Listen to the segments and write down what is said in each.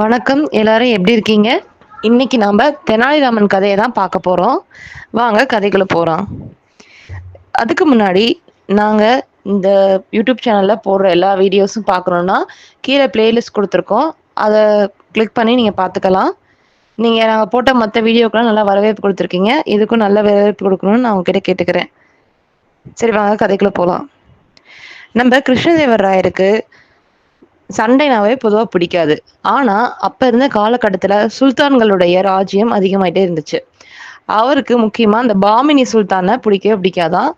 வணக்கம். எல்லாரும் எப்படி இருக்கீங்க? இன்னைக்கு நாம தெனாலிராமன் கதையை தான் பார்க்க போறோம். வாங்க கதைக்குள்ளே போறோம் அதுக்கு முன்னாடி நாங்க இந்த யூடியூப் சேனல்ல போடுற எல்லா வீடியோஸும் பார்க்கணுன்னா கீழே பிளேலிஸ்ட் கொடுத்துருக்கோம். அதை கிளிக் பண்ணி நீங்க பார்த்துக்கலாம். நீங்க நாங்கள் போட்ட மற்ற வீடியோக்கெல்லாம் நல்லா வரவேற்பு கொடுத்துருக்கீங்க. இதுக்கும் நல்ல வரவேற்பு கொடுக்கணும்னு நான் உங்ககிட்ட கேட்டுக்கிறேன். சரி வாங்க கதைக்குள்ள போகலாம் நம்ம கிருஷ்ணதேவராயருக்கு சண்டைனாவே பொதுவாக பிடிக்காது. ஆனால் அப்போ இருந்த காலகட்டத்தில் சுல்தான்களுடைய ராஜ்யம் அதிகமாயிட்டே இருந்துச்சு. அவருக்கு முக்கியமாக அந்த பாமினி சுல்தானை பிடிக்கவே பிடிக்காதான்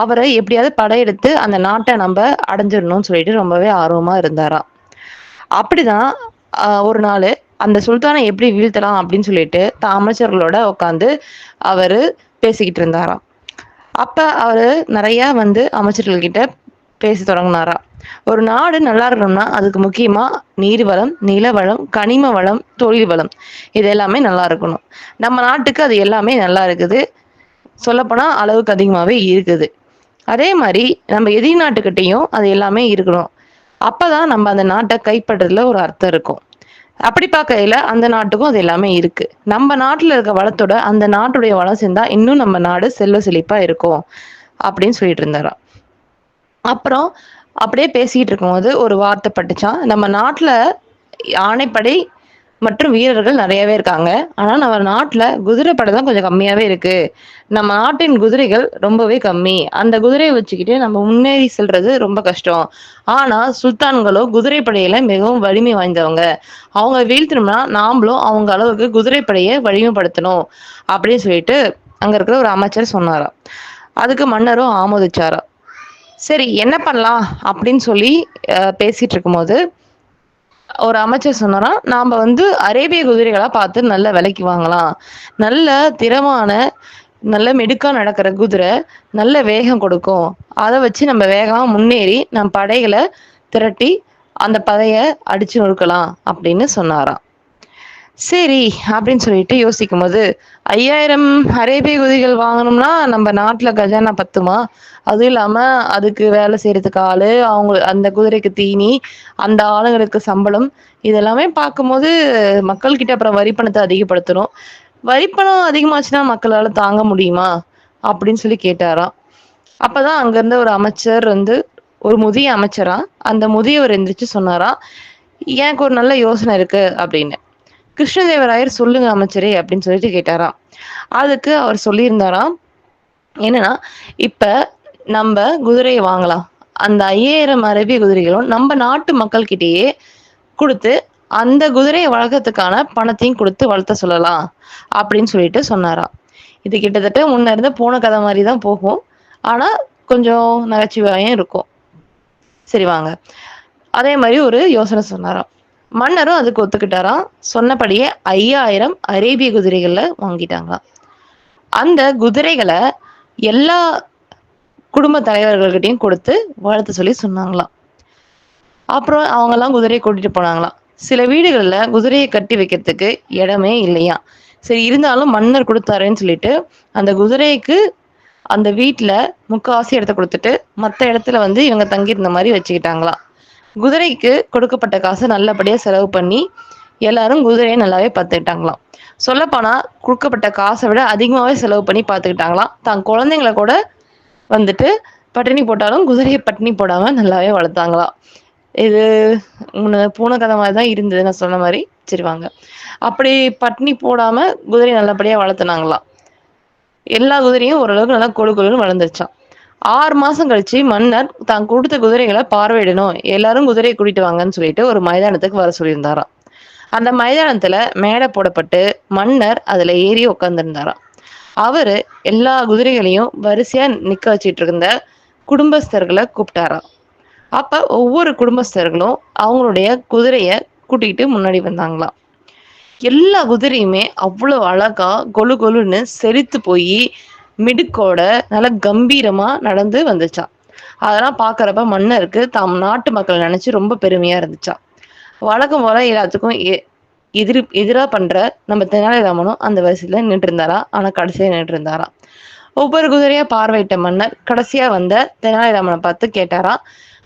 அவரை எப்படியாவது படையெடுத்து அந்த நாட்டை நம்ம அடைஞ்சிடணும்னு சொல்லிட்டு ரொம்பவே ஆர்வமாக இருந்தாராம் அப்படிதான் ஒரு நாள் அந்த சுல்தானை எப்படி வீழ்த்தலாம் அப்படின்னு சொல்லிட்டு தான் அமைச்சர்களோட உட்காந்து அவர் பேசிக்கிட்டு இருந்தாராம். அப்போ அவர் நிறையா வந்து அமைச்சர்கள் கிட்ட பேச தொடங்கினாரா? ஒரு நாடு நல்லா இருக்கணும்னா அதுக்கு முக்கியமா நீர் வளம் நில வளம் கனிம வளம் தொழில் வளம் இது எல்லாமே நல்லா இருக்கணும். நம்ம நாட்டுக்கு அது எல்லாமே நல்லா இருக்குது. சொல்லப்போனா அளவுக்கு அதிகமாகவே இருக்குது. அதே மாதிரி நம்ம எதிரி நாட்டுக்கிட்டையும் அது எல்லாமே இருக்கணும். அப்பதான் நம்ம அந்த நாட்டை கைப்பற்றதுல ஒரு அர்த்தம் இருக்கும். அப்படி பார்க்கையில அந்த நாட்டுக்கும் அது எல்லாமே இருக்கு. நம்ம நாட்டுல இருக்க வளத்தோட அந்த நாட்டுடைய வளம் சேர்ந்தா இன்னும் நம்ம நாடு செல்வ செழிப்பா இருக்கும். அப்படின்னு சொல்லிட்டு இருந்தாராம். அப்புறம் அப்படியே பேசிட்டு இருக்கும்போது ஒரு வார்த்தை பட்டுச்சான் நம்ம நாட்டுல ஆணைப்படை மற்றும் வீரர்கள் நிறையவே இருக்காங்க. ஆனா நம்ம நாட்டுல குதிரைப்படை தான் கொஞ்சம் கம்மியாவே இருக்கு. நம்ம நாட்டின் குதிரைகள் ரொம்பவே கம்மி. அந்த குதிரையை வச்சுக்கிட்டு நம்ம முன்னேறி செல்றது ரொம்ப கஷ்டம். ஆனா சுல்தான்களோ குதிரைப்படையில மிகவும் வலிமை வாய்ந்தவங்க. அவங்க வீழ்த்தணும்னா நாமளும் அவங்க அளவுக்கு குதிரைப்படையை வலிமைப்படுத்தணும் அப்படின்னு சொல்லிட்டு அங்க இருக்கிற ஒரு அமைச்சர் சொன்னாராம். அதுக்கு மன்னரும் ஆமோதிச்சாராம். சரி என்ன பண்ணலாம் அப்படின்னு சொல்லி பேசிட்டு இருக்கும்போது ஒரு அமைச்சர் சொன்னோன்னா நாம வந்து அரேபிய குதிரைகளா பார்த்து நல்ல விலைக்கு வாங்கலாம். நல்ல திறமான நல்ல மெடுக்கா நடக்கிற குதிரை நல்ல வேகம் கொடுக்கும். அதை வச்சு நம்ம வேகமா முன்னேறி நம் படைகளை திரட்டி அந்த பதைய அடிச்சு நொறுக்கலாம் அப்படின்னு சொன்னாராம். சரி அப்படின்னு சொல்லிட்டு யோசிக்கும் போது ஐயாயிரம் அரேபிய குதிகள் வாங்கணும்னா நம்ம நாட்டில் கஜானா பத்துமா? அதுவும் இல்லாமல் அதுக்கு வேலை செய்யறதுக்கு ஆள் அவங்க அந்த குதிரைக்கு தீனி அந்த ஆளுங்களுக்கு சம்பளம் இதெல்லாமே பார்க்கும்போது மக்கள்கிட்ட அப்புறம் வரி பணத்தை அதிகப்படுத்தணும். வரிப்பணம் அதிகமாச்சுன்னா மக்களால் தாங்க முடியுமா? அப்படின்னு சொல்லி கேட்டாராம். அப்பதான் தான் இருந்த ஒரு அமைச்சர் வந்து ஒரு முதிய அமைச்சரா அந்த முதியவர் எந்திரிச்சு சொன்னாராம் எனக்கு ஒரு நல்ல யோசனை இருக்கு அப்படின்னு. கிருஷ்ணதேவராயர் சொல்லுங்க அமைச்சரே அப்படின்னு சொல்லிட்டு கேட்டாராம். அதுக்கு அவர் சொல்லியிருந்தாராம். என்னன்னா இப்ப நம்ம குதிரையை வாங்கலாம். அந்த ஐயாயிரம் அரபிய குதிரைகளும் நம்ம நாட்டு மக்கள் கிட்டேயே கொடுத்து அந்த குதிரையை வளர்க்கறதுக்கான பணத்தையும் கொடுத்து வளர்த்த சொல்லலாம் அப்படின்னு சொல்லிட்டு சொன்னாராம். இது கிட்டத்தட்ட முன்ன இருந்த போன கதை மாதிரி தான் போகும். ஆனா கொஞ்சம் நகைச்சுவையும் இருக்கும். சரி வாங்க. அதே மாதிரி ஒரு யோசனை சொன்னாராம். மன்னரும் அதுக்கு ஒத்துக்கிட்டாராம். சொன்னபடியே ஐயாயிரம் அரேபிய குதிரைகளில் வாங்கிட்டாங்களாம் அந்த குதிரைகளை எல்லா குடும்ப தலைவர்கள்கிட்டயும் கொடுத்து வளர்த்து சொல்லி சொன்னாங்களாம். அப்புறம் அவங்கெல்லாம் குதிரையை கூட்டிட்டு போனாங்களாம். சில வீடுகளில் குதிரையை கட்டி வைக்கிறதுக்கு இடமே இல்லையா? சரி இருந்தாலும் மன்னர் கொடுத்தாருன்னு சொல்லிட்டு அந்த குதிரைக்கு அந்த வீட்டில் முக்காவாசி இடத்த கொடுத்துட்டு மற்ற இடத்துல வந்து இவங்க தங்கியிருந்த மாதிரி வச்சுக்கிட்டாங்களாம். குதிரைக்கு கொடுக்கப்பட்ட காசை நல்லபடியா செலவு பண்ணி எல்லாரும் குதிரையை நல்லாவே பார்த்துக்கிட்டாங்களாம். சொல்லப்போனா கொடுக்கப்பட்ட காசை விட அதிகமாவே செலவு பண்ணி பார்த்துக்கிட்டாங்களாம். தான் குழந்தைங்கள கூட வந்துட்டு பட்டினி போட்டாலும் குதிரையை பட்டினி போடாம நல்லாவே வளர்த்தாங்களாம். இது முன்ன பூனை கதை மாதிரி தான் இருந்தது நான் சொன்ன மாதிரி. சரி வாங்க. அப்படி பட்டினி போடாம குதிரை நல்லபடியா வளர்த்துனாங்களாம். எல்லா குதிரையும் ஓரளவுக்கு நல்லா கொழு கொழுன்னு வளர்ந்துருச்சான் ஆறு மாசம் கழிச்சு மன்னர் தான் கொடுத்த குதிரைகளை பார்வையிடணும். எல்லாரும் குதிரையை கூட்டிட்டு வாங்கன்னு சொல்லிட்டு ஒரு மைதானத்துக்கு வர சொல்லியிருந்தாராம். அந்த மைதானத்துல மேடை போடப்பட்டு மன்னர் அதுல ஏறி உட்காந்துருந்தாராம் அவரு எல்லா குதிரைகளையும் வரிசையா நிக்க வச்சிட்டு இருந்த குடும்பஸ்தர்களை கூப்பிட்டாராம். அப்ப ஒவ்வொரு குடும்பஸ்தர்களும் அவங்களுடைய குதிரைய கூட்டிகிட்டு முன்னாடி வந்தாங்களாம். எல்லா குதிரையுமே அவ்வளவு அழகா கொலு கொலுன்னு செழித்து போய் மிடுக்கோட நல்ல கம்பீரமா நடந்து வந்துச்சான் அதெல்லாம் பாக்குறப்ப மன்னருக்கு தாம் நாட்டு மக்களை நினைச்சு ரொம்ப பெருமையா இருந்துச்சான் வழக்கம் போல எல்லாத்துக்கும் எ- எதிர் எதிரா பண்ற நம்ம தெனாலிராமனும் அந்த வரிசையில நின்று இருந்தாராம் ஆனா கடைசியா நின்று இருந்தாராம் ஒவ்வொரு குதிரையா பார்வையிட்ட மன்னர் கடைசியா வந்த தெனாலிராமனை பார்த்து கேட்டாராம்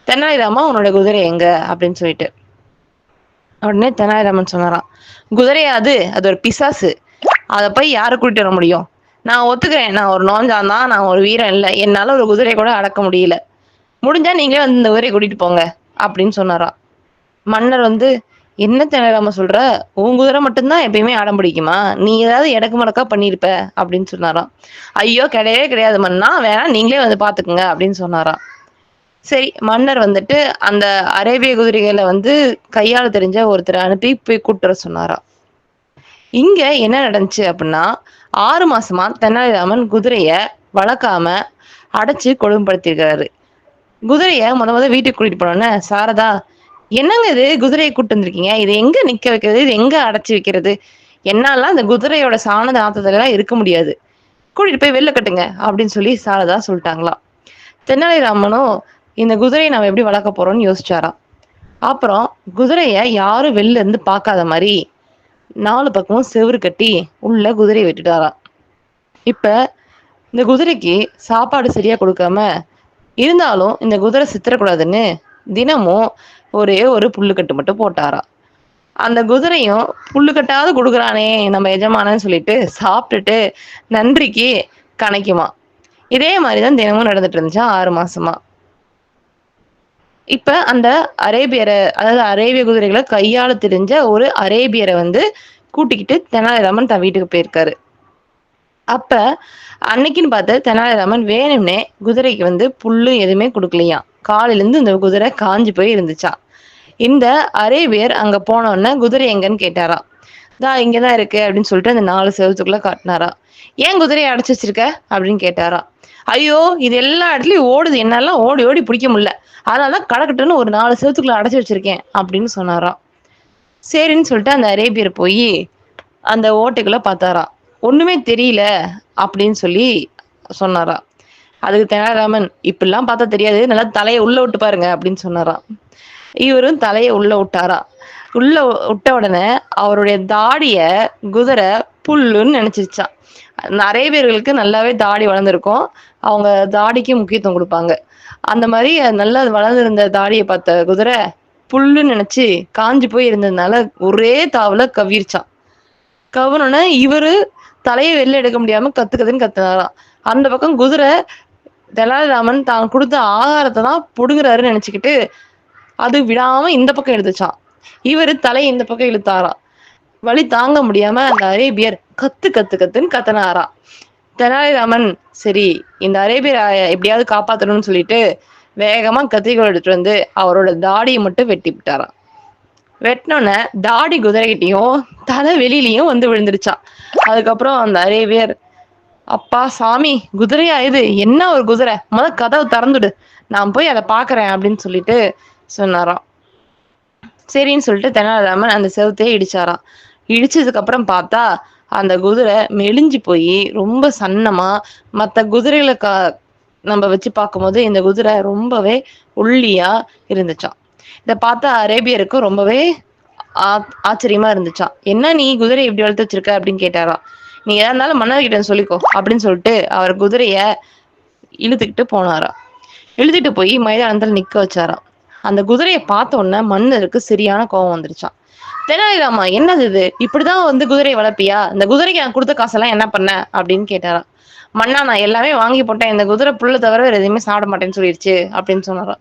தெனாலிராமா உன்னோட குதிரை எங்க? அப்படின்னு சொல்லிட்டு. உடனே தெனாலிராமன் சொன்னாராம் குதிரையாது அது ஒரு பிசாசு. அதை போய் யாரை கூட்டிட்டு வர முடியும்? நான் ஒத்துக்கிறேன். நான் ஒரு நோஞ்சான் தான். நான் ஒரு வீரன் இல்லை. என்னால ஒரு குதிரையை கூட அடக்க முடியல. முடிஞ்சா நீங்களே வந்து இந்த குதிரையை கூட்டிட்டு போங்க அப்படின்னு சொன்னாரா. மன்னர் வந்து என்ன தெனாலிராமன் சொல்ற? உன் குதிரை மட்டும்தான் எப்பயுமே அடம் பிடிக்குமா? நீ ஏதாவது எடக்கு மடக்கா பண்ணிருப்ப அப்படின்னு சொன்னாராம். ஐயோ கிடையவே கிடையாது மன்னா. வேணா நீங்களே வந்து பாத்துக்குங்க அப்படின்னு சொன்னாராம். சரி மன்னர் வந்துட்டு அந்த அரேபிய குதிரைகளை வந்து கையாள தெரிஞ்ச ஒருத்தரை அனுப்பி போய் கூட்டுற சொன்னாரா இங்க என்ன நடந்துச்சு அப்படின்னா ஆறு மாசமா தெனாலிராமன் குதிரைய வளர்க்காம அடைச்சு கொடுமைப்படுத்திருக்கிறாரு குதிரைய முத முத வீட்டுக்கு கூட்டிட்டு போனோன்னே சாரதா என்னங்க இது? குதிரையை கூட்டு வந்திருக்கீங்க? இது எங்க நிக்க வைக்கிறது? இது எங்க அடைச்சி வைக்கிறது? என்னாலாம் அந்த குதிரையோட சாண நாத்தத்துல எல்லாம் இருக்க முடியாது. கூட்டிட்டு போய் வெளில கட்டுங்க அப்படின்னு சொல்லி சாரதா சொல்லிட்டாங்களாம். தெனாலிராமனும் இந்த குதிரையை நம்ம எப்படி வளர்க்க போறோம்னு யோசிச்சாராம். அப்புறம் குதிரைய யாரும் வெளில இருந்து பார்க்காத மாதிரி நாலு பக்கமும் செவுரு கட்டி உள்ள குதிரையை விட்டுட்டாராம் இப்ப இந்த குதிரைக்கு சாப்பாடு சரியா கொடுக்காம இருந்தாலும் இந்த குதிரை சித்திரக்கூடாதுன்னு தினமும் ஒரே ஒரு புல்லுக்கட்டு மட்டும் போட்டாராம் அந்த குதிரையும் புல்லுக்கட்டாவது கொடுக்குறானே நம்ம எஜமானன்னு சொல்லிட்டு சாப்பிட்டுட்டு நன்றிக்கு கணைக்குமா. இதே மாதிரிதான் தினமும் நடந்துட்டு இருந்துச்சா ஆறு மாசமா. இப்ப அந்த அரேபியரை அதாவது அரேபிய குதிரைகளை கையாள தெரிஞ்ச ஒரு அரேபியரை வந்து கூட்டிக்கிட்டு தெனாலிராமன் தன் வீட்டுக்கு போயிருக்காரு. அப்ப அன்னைக்குன்னு பார்த்து தெனாலிராமன் வேணும்னே குதிரைக்கு வந்து புல்லு எதுவுமே கொடுக்கலையாம் காலிலிருந்து இந்த குதிரை காஞ்சி போய் இருந்துச்சா? இந்த அரேபியர் அங்க போனோடனே குதிரை எங்கன்னு கேட்டாராம். தா இங்கதான் இருக்கு அப்படின்னு சொல்லிட்டு அந்த நாலு செவத்துக்குள்ள காட்டினாரா. ஏன் குதிரையை அடைச்சி வச்சிருக்க? அப்படின்னு கேட்டாரா. ஐயோ இது எல்லா இடத்துலயும் ஓடுது. என்னெல்லாம் ஓடி ஓடி பிடிக்க முடியல. அதனாலதான் கடக்கட்டுன்னு ஒரு நாலு செவத்துக்குள்ள அடைச்சி வச்சிருக்கேன் அப்படின்னு சொன்னாரா. சரின்னு சொல்லிட்டு அந்த அரேபியர் போய் அந்த ஓட்டைக்குள்ள பார்த்தாரா. ஒண்ணுமே தெரியல அப்படின்னு சொல்லி சொன்னாரா. அதுக்கு தெனாலிராமன் இப்படிலாம் பார்த்தா தெரியாது. நல்லா தலையை உள்ள விட்டு பாருங்க அப்படின்னு சொன்னாராம் இவரும் தலையை உள்ள விட்டாரா? உள்ள விட்ட உடனே அவருடைய தாடிய குதிரை புல்லுன்னு நினைச்சிருச்சான் நிறைய பேர்களுக்கு நல்லாவே தாடி வளர்ந்துருக்கும். அவங்க தாடிக்கு முக்கியத்துவம் கொடுப்பாங்க. அந்த மாதிரி நல்லா வளர்ந்துருந்த தாடியை பார்த்த குதிரை புல்லுன்னு நினைச்சு காஞ்சு போய் இருந்ததுனால ஒரே தாவுல கவிர்ச்சான் கவனோடனே இவரு தலையை வெளில எடுக்க முடியாம கத்து கத்துன்னு கத்துனாராம். அந்த பக்கம் குதிரை தெலாலிராமன் தான் கொடுத்த ஆகாரத்தை தான் புடுங்குறாருன்னு நினைச்சுக்கிட்டு அது விடாம இந்த பக்கம் எடுத்துச்சான் இவரு தலையை இந்த பக்கம் இழுத்தாராம் வழி தாங்க முடியாம அந்த அரேபியர் கத்து கத்து கத்துன்னு கத்துனாராம் தெனாலிராமன் சரி இந்த அரேபியர் எப்படியாவது காப்பாத்தணும்னு சொல்லிட்டு வேகமா கத்திரிக்கோள் எடுத்துட்டு வந்து அவரோட தாடியை மட்டும் வெட்டி விட்டாராம் வெட்டினோன்னே தாடி குதிரைகிட்டையும் தலை வெளியிலயும் வந்து விழுந்துருச்சான் அதுக்கப்புறம் அந்த அரேபியர் அப்பா சாமி குதிரையா இது? என்ன ஒரு குதிரை? முத கதவை திறந்துடு. நான் போய் அதை பாக்குறேன் அப்படின்னு சொல்லிட்டு சொன்னாராம். சரின்னு சொல்லிட்டு தெனாலிராமன் அந்த செவத்தையே இடிச்சாராம். இடிச்சதுக்கப்புறம் பார்த்தா அந்த குதிரை மெலிஞ்சு போய் ரொம்ப சன்னமா மற்ற குதிரைகளை கா நம்ம வச்சு பார்க்கும்போது இந்த குதிரை ரொம்பவே ஒல்லியா இருந்துச்சாம். இதை பார்த்தா அரேபியருக்கு ரொம்பவே ஆச்சரியமா இருந்துச்சான் என்ன நீ குதிரை இப்படி வளர்த்து வச்சிருக்க? அப்படின்னு கேட்டாராம். நீ எதா இருந்தாலும் மன்னர்கிட்ட சொல்லிக்கோ அப்படின்னு சொல்லிட்டு அவர் குதிரைய இழுத்துக்கிட்டு போனாராம். இழுத்துட்டு போய் மைதானத்துல நிக்க வச்சாராம். அந்த குதிரையை பார்த்த உடனே மன்னருக்கு சரியான கோபம் வந்துருச்சான் தெனாலிராமா என்னது இது? இப்படிதான் வந்து குதிரையை வளர்ப்பியா? இந்த குதிரைக்கு நான் கொடுத்த காசெல்லாம் என்ன பண்ண? அப்படின்னு கேட்டாராம். மன்னா நான் எல்லாமே வாங்கி போட்டேன். இந்த குதிரை புல்ல தவிர வேற எதுவுமே சாப்பிட மாட்டேன்னு சொல்லிடுச்சு அப்படின்னு சொன்னாராம்.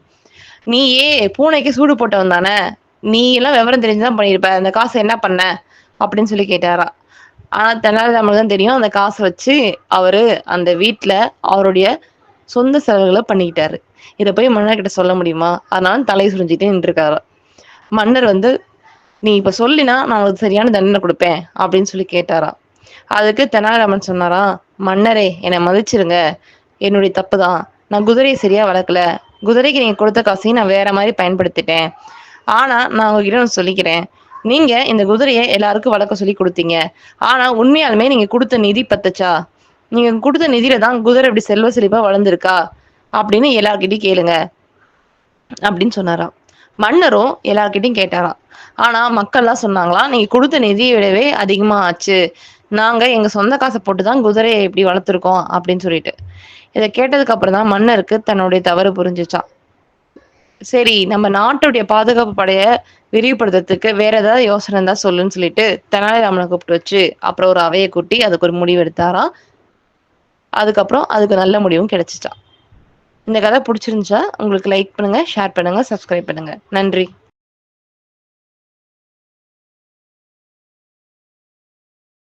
நீ ஏ பூனைக்கு சூடு போட்டவன் தானே? நீ எல்லாம் விவரம் தெரிஞ்சுதான் பண்ணிருப்ப அந்த காசை என்ன பண்ண? அப்படின்னு சொல்லி கேட்டாரா ஆனா தெனாலிராமனுக்கு தான் தெரியும். அந்த காசை வச்சு அவரு அந்த வீட்டுல அவருடைய சொந்த செலவுகளை பண்ணிக்கிட்டாரு. இதை போய் மன்னர் கிட்ட சொல்ல முடியுமா? அதனால தலை சுரிஞ்சுட்டே நின்றுருக்காரா. மன்னர் வந்து நீ இப்ப சொல்லினா நான் உனக்கு சரியான தண்டனை கொடுப்பேன் அப்படின்னு சொல்லி கேட்டாரா. அதுக்கு தெனாலிராமன் சொன்னாரா மன்னரே என்னை மதிச்சிருங்க. என்னுடைய தப்பு தான் நான் குதிரையை சரியா வளர்க்கல. குதிரைக்கு நீங்க கொடுத்த காசையும் நான் வேற மாதிரி பயன்படுத்திட்டேன். ஆனா நான் உங்ககிட்ட சொல்லிக்கிறேன். நீங்க இந்த குதிரையை எல்லாருக்கும் வளர்க்க சொல்லி கொடுத்தீங்க. ஆனா உண்மையாலுமே நீங்க கொடுத்த நிதி பத்துச்சா? நீங்க கொடுத்த நிதியில தான் குதிரை இப்படி செல்வ செழிப்பா வளர்ந்துருக்கா? அப்படின்னு எல்லார்கிட்டையும் கேளுங்க. அப்படின்னு சொன்னாராம். மன்னரும் எல்லார்கிட்டையும் கேட்டாராம். ஆனா மக்கள்லாம் சொன்னாங்களா நீங்க கொடுத்த நிதியை விடவே அதிகமா ஆச்சு. நாங்க எங்க சொந்த காசை போட்டு தான் குதிரையை இப்படி வளர்த்துருக்கோம் அப்படின்னு சொல்லிட்டு. இதை கேட்டதுக்கு அப்புறம் தான் மன்னருக்கு தன்னுடைய தவறு புரிஞ்சிச்சான் சரி நம்ம நாட்டுடைய பாதுகாப்பு படைய விரிவுபடுத்துறதுக்கு வேற ஏதாவது யோசனை இருந்தா சொல்லுன்னு சொல்லிட்டு தெனாலிராமனை கூப்பிட்டு வச்சு அப்புறம் ஒரு அவையை கூட்டி அதுக்கு ஒரு முடிவு எடுத்தாராம். அதுக்கப்புறம் அதுக்கு நல்ல முடிவும் கிடைச்சிச்சான் இந்த கதை பிடிச்சிருந்துச்சா உங்களுக்கு லைக் பண்ணுங்க ஷேர் பண்ணுங்க சப்ஸ்கிரைப் பண்ணுங்க. நன்றி.